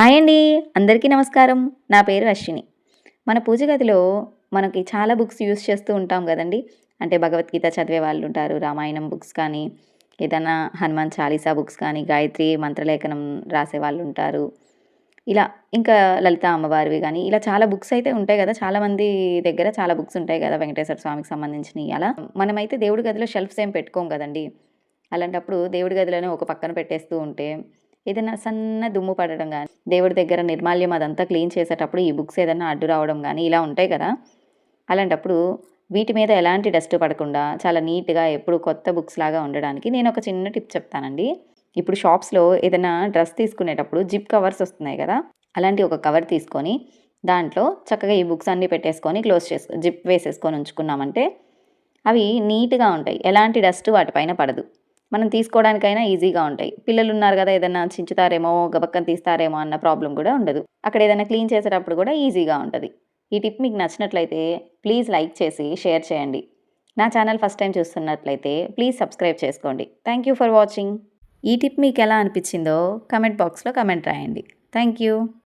Hi అండి. అందరికీ నమస్కారం. నా పేరు అశ్విని. మన పూజ గదిలో మనకి చాలా బుక్స్ యూస్ చేస్తూ ఉంటాం కదండి. అంటే భగవద్గీత చదివే వాళ్ళు ఉంటారు. రామాయణం బుక్స్ కానీ ఏదైనా హనుమాన్ చాలీసా బుక్స్ కానీ గాయత్రి మంత్రలేఖనం రాసే వాళ్ళు ఉంటారు. ఇలా ఇంకా లలిత అమ్మవారివి కానీ ఇలా చాలా బుక్స్ అయితే ఉంటాయి కదా. చాలామంది దగ్గర చాలా బుక్స్ ఉంటాయి కదా వెంకటేశ్వర స్వామికి సంబంధించినవి. అలా మనమైతే దేవుడి గదిలో షెల్ఫ్స్ ఏం పెట్టుకోం కదండి. అలాంటప్పుడు దేవుడి గదిలోనే ఒక పక్కన పెట్టేస్తూ ఉంటే ఏదైనా సన్న దుమ్ము పడడం కానీ దేవుడి దగ్గర నిర్మాల్యం అదంతా క్లీన్ చేసేటప్పుడు ఈ బుక్స్ ఏదైనా అడ్డు రావడం కానీ ఇలా ఉంటాయి కదా. అలాంటప్పుడు వీటి మీద ఎలాంటి డస్ట్ పడకుండా చాలా నీట్గా ఎప్పుడు కొత్త బుక్స్ లాగా ఉండడానికి నేను ఒక చిన్న టిప్ చెప్తానండి. ఇప్పుడు షాప్స్లో ఏదైనా డ్రెస్ తీసుకునేటప్పుడు జిప్ కవర్స్ వస్తున్నాయి కదా అలాంటి ఒక కవర్ తీసుకొని దాంట్లో చక్కగా ఈ బుక్స్ అన్నీ పెట్టేసుకొని క్లోజ్ చేసుకో జిప్ వేసేసుకొని ఉంచుకున్నామంటే అవి నీట్గా ఉంటాయి. ఎలాంటి డస్ట్ వాటిపైన పడదు. మనం తీసుకోవడానికైనా ఈజీగా ఉంటాయి. పిల్లలు ఉన్నారు కదా ఏదైనా చించుతారేమో గబక్కన తీస్తారేమో అన్న ప్రాబ్లం కూడా ఉండదు. అక్కడ ఏదైనా క్లీన్ చేసేటప్పుడు కూడా ఈజీగా ఉంటుంది. ఈ టిప్ మీకు నచ్చినట్లయితే ప్లీజ్ లైక్ చేసి షేర్ చేయండి. నా ఛానల్ ఫస్ట్ టైం చూస్తున్నట్లయితే ప్లీజ్ సబ్స్క్రైబ్ చేసుకోండి. Thank you for watching. ఈ టిప్ మీకు ఎలా అనిపించిందో కమెంట్ బాక్స్లో కమెంట్ రాయండి. Thank you.